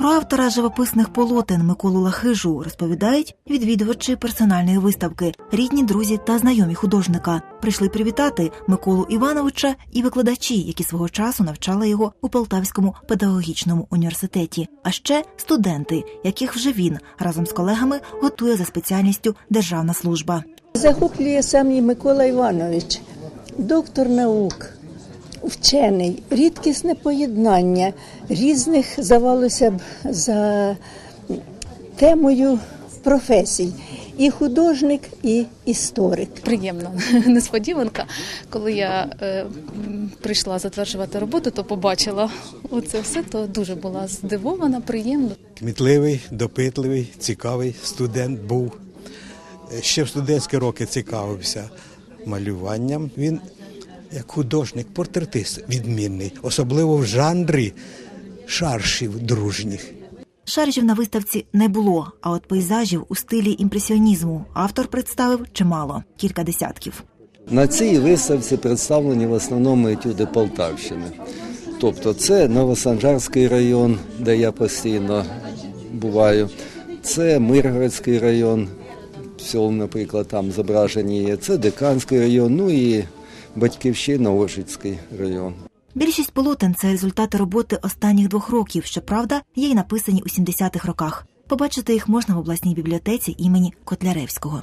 Про автора живописних полотен Миколу Лахижу розповідають відвідувачі персональної виставки, рідні друзі та знайомі художника. Прийшли привітати Миколу Івановича і викладачі, які свого часу навчали його у Полтавському педагогічному університеті. А ще студенти, яких вже він разом з колегами готує за спеціальністю державна служба. Захоплює сам Микола Іванович, доктор наук, вчений, рідкісне поєднання різних, здавалося б, за темою професій. І художник, і історик. приємна несподіванка. Коли я е, прийшла затверджувати роботу, то побачила оце все, то дуже була здивована, приємно. Кмітливий, допитливий, цікавий студент був. Ще в студентські роки цікавився малюванням. Він як художник, портретист відмінний, особливо в жанрі шаршів дружніх. Шаржів на виставці не було, а от пейзажів у стилі імпресіонізму автор представив чимало кілька десятків. На цій виставці представлені в основному етюди Полтавщини. Тобто це Новосанжарський район, де я постійно буваю, це Миргородський район, село, наприклад, там зображені є, це Диканський район, ну і Батьківщина, Ошицький район. Більшість полотен це результати роботи останніх двох років. Щоправда, є й написані у 70-х роках. Побачити їх можна в обласній бібліотеці імені Котляревського.